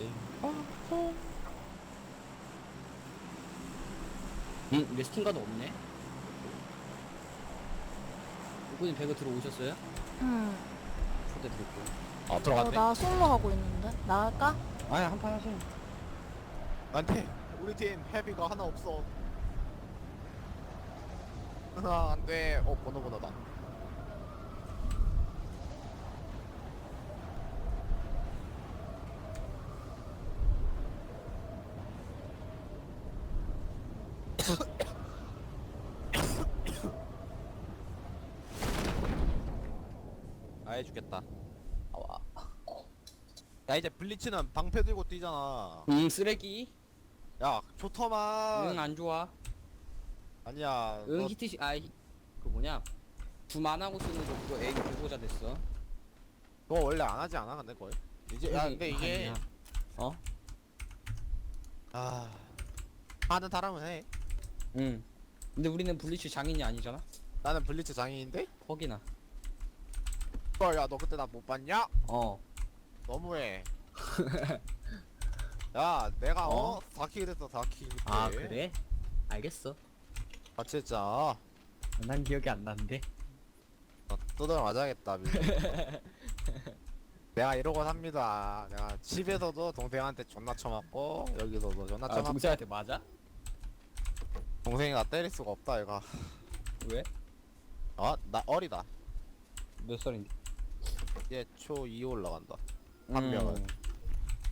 네. 응? 레스팅가도 없네? 이분이 배그 들어오셨어요? 응. 초대 드릴게요 아 어, 들어갔네. 나 솔로 하고 있는데. 나갈까? 아니 한판 하세요 안돼. 우리 팀 헤비가 하나 없어. 아 안돼. 어 번호 번호다. 아해 죽겠다. 아와. 야 이제 블리츠는 방패 들고 뛰잖아. 음 쓰레기 야 좋더만. 응 안 좋아 아니야. 응 너 히트시 아이 그 뭐냐 둠안 하고 쓰는 거 그거 애기 불고자 됐어 너 원래 안 하지 않아 근데 거의? 이제 야 근데 이게 아니야. 어? 아 하는 사람은 해. 응 근데 우리는 블리츠 장인이 아니잖아 나는 블리츠 장인인데? 퍽이나 야 너 그때 나 못 봤냐? 어 너무해. 야 내가 어? 어? 4킬 됐어 4킬 그때. 아 그래? 알겠어 같이 했자. 난 기억이 안 나는데 너 뜯어 맞아야겠다. 내가 이러고 삽니다. 내가 집에서도 동생한테 존나 쳐맞고 여기서도 존나 아 쳐맞고 동생한테 맞아? 동생이 나 때릴 수가 없다 얘가. 왜? 어? 나 어리다. 몇 살인데? 얘초 2 올라간다. 한 명은.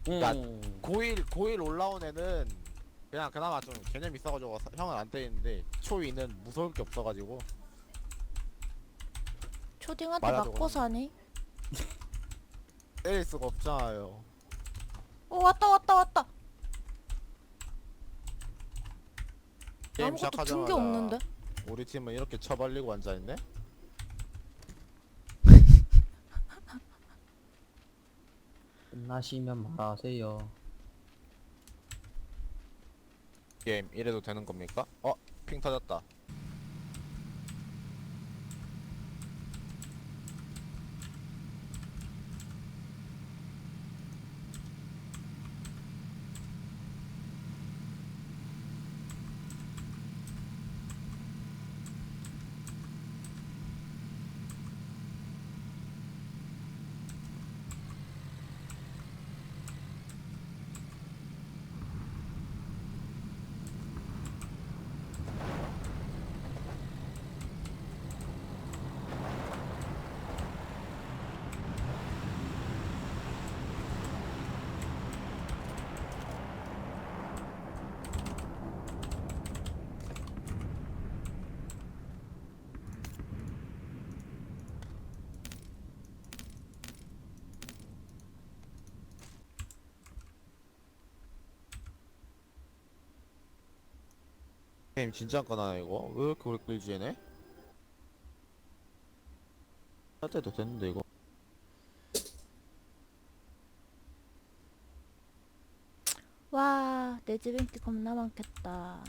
음. 야, 고1 고1 올라온 애는 그냥 그나마 좀 개념 있어가지고 사- 형은 안 때리는데 초 2는 무서울 게 없어가지고 초딩한테 맞고 사니? 때릴 수가 없잖아요. 어 왔다 왔다 왔다. 게임 아무것도 든 시작하자마자 게 없는데. 우리 팀은 이렇게 처발리고 앉아있네? 끝나시면 말하세요 게임 이래도 되는 겁니까? 어? 핑 터졌다. 게임 진짜 꺼나네 이거? 왜 이렇게 오래 끌지 얘네? 할 때도 됐는데 이거 와, 내 집 인기 겁나 많겠다.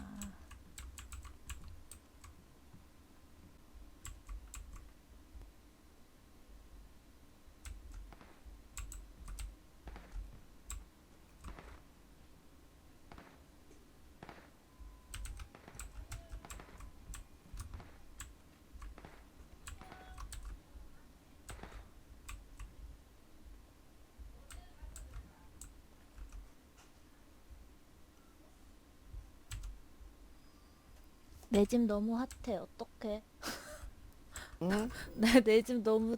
내 집 너무 핫해. 어떡해? 응? 내내 집 너무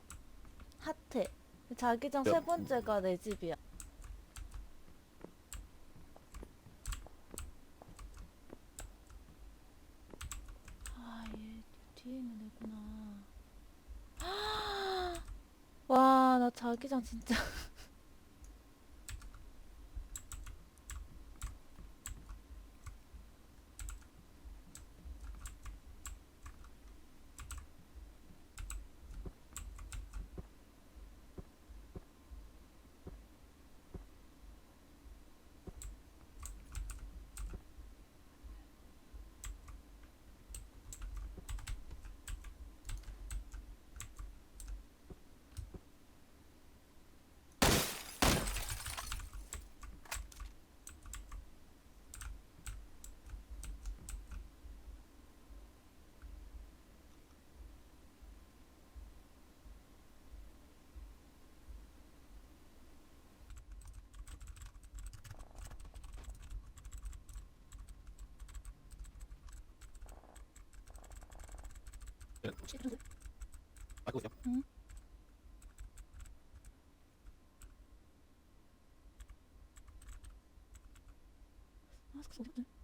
핫해. 자기장 야, 세 번째가 내 집이야. 아, 얘 뒤에 있는 애구나. 와, 나 자기장 진짜. 싫은데? 아 그거요? 아, 갔지?